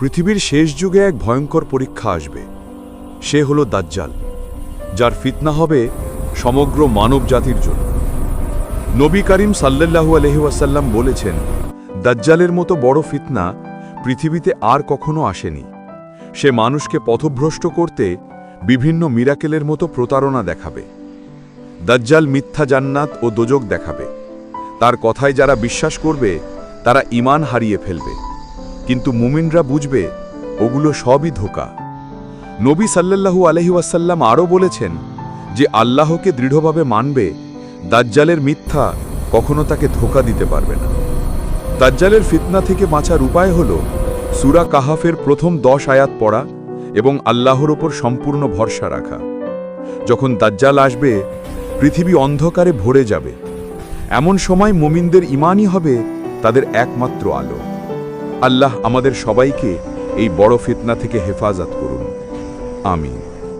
পৃথিবীর শেষ যুগে এক ভয়ঙ্কর পরীক্ষা আসবে। সে হলো দাজ্জাল, যার ফিতনা হবে সমগ্র মানব জাতির জন্য। নবী করিম সাল্লাল্লাহু আলহি ওয়াসাল্লাম বলেছেন, দাজ্জালের মতো বড় ফিতনা পৃথিবীতে আর কখনো আসেনি। সে মানুষকে পথভ্রষ্ট করতে বিভিন্ন মিরাকেলের মতো প্রতারণা দেখাবে। দাজ্জাল মিথ্যা জান্নাত ও দোজক দেখাবে। তার কথায় যারা বিশ্বাস করবে, তারা ইমান হারিয়ে ফেলবে। কিন্তু মুমিনরা বুঝবে, ওগুলো সবই ধোকা। নবী সাল্লাল্লাহু আলহি ওয়াসাল্লাম আরও বলেছেন যে আল্লাহকে দৃঢ়ভাবে মানবে, দাজ্জালের মিথ্যা কখনো তাকে ধোকা দিতে পারবে না। দাজ্জালের ফিতনা থেকে বাঁচার উপায় হল সুরা কাহাফের প্রথম দশ আয়াত পড়া এবং আল্লাহর ওপর সম্পূর্ণ ভরসা রাখা। যখন দাজ্জাল আসবে, পৃথিবী অন্ধকারে ভরে যাবে। এমন সময় মুমিনদের ইমানই হবে তাদের একমাত্র আলো। আল্লাহ আমাদের সবাইকে এই বড় ফিতনা থেকে হেফাজত করুন। আমিন।